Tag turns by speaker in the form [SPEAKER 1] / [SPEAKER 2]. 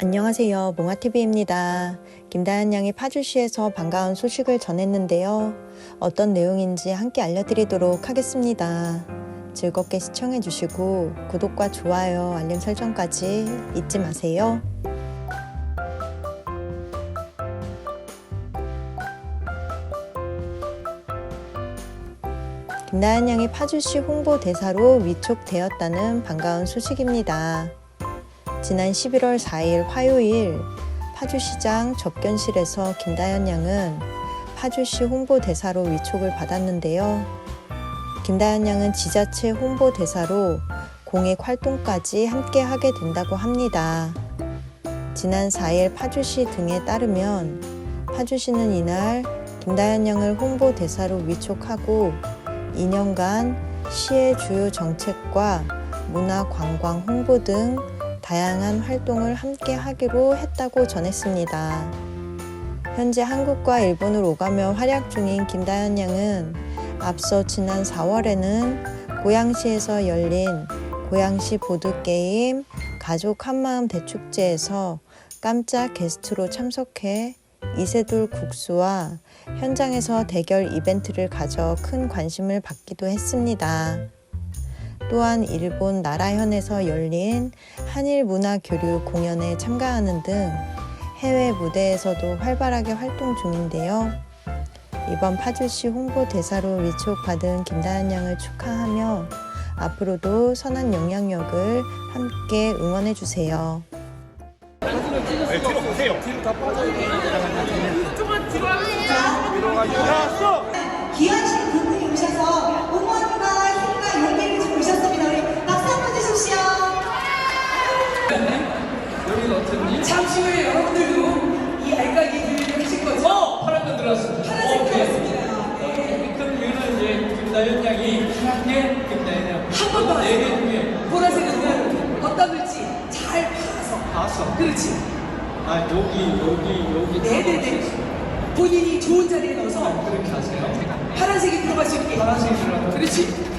[SPEAKER 1] 안녕하세요. 몽아TV입니다. 김다현 양이 파주시에서 반가운 소식을 전했는데요. 어떤 내용인지 함께 알려드리도록 하겠습니다. 즐겁게 시청해주시고 구독과 좋아요, 알림 설정까지 잊지 마세요. 김다현 양이 파주시 홍보대사로 위촉되었다는 반가운 소식입니다. 지난 11월 4일 화요일 파주시장 접견실에서 김다현 양은 파주시 홍보대사로 위촉을 받았는데요. 김다현 양은 지자체 홍보대사로 공익 활동까지 함께 하게 된다고 합니다. 지난 4일 파주시 등에 따르면 파주시는 이날 김다현 양을 홍보대사로 위촉하고 2년간 시의 주요 정책과 문화 관광 홍보 등 다양한 활동을 함께 하기로 했다고 전했습니다. 현재 한국과 일본을 오가며 활약 중인 김다현 양은 앞서 지난 4월에는 고양시에서 열린 고양시 보드게임 가족 한마음 대축제에서 깜짝 게스트로 참석해 이세돌 국수와 현장에서 대결 이벤트를 가져 큰 관심을 받기도 했습니다. 또한 일본 나라현에서 열린 한일 문화 교류 공연에 참가하는 등 해외 무대에서도 활발하게 활동 중인데요. 이번 파주시 홍보대사로 위촉받은 김다현 양을 축하하며 앞으로도 선한 영향력을 함께 응원해 주세요.
[SPEAKER 2] 네, 뒤로 가세요. 뒤로 다 빠져요.
[SPEAKER 3] 귀하신 그분이 오셔서
[SPEAKER 4] 김다현 양이 김다현 양.
[SPEAKER 5] 한번더
[SPEAKER 4] 네개. 중에
[SPEAKER 5] 보라색은 어떤 글지 잘 봐서.
[SPEAKER 4] 봐서.
[SPEAKER 5] 그렇지.
[SPEAKER 4] 아, 여기, 여기, 여기.
[SPEAKER 5] 네네네. 본인이 좋은 자리에 넣어서
[SPEAKER 4] 그렇게 하세요.
[SPEAKER 5] 파란색이 들어갈 수 있게.
[SPEAKER 4] 파란색이 들어가고.
[SPEAKER 5] 그렇지.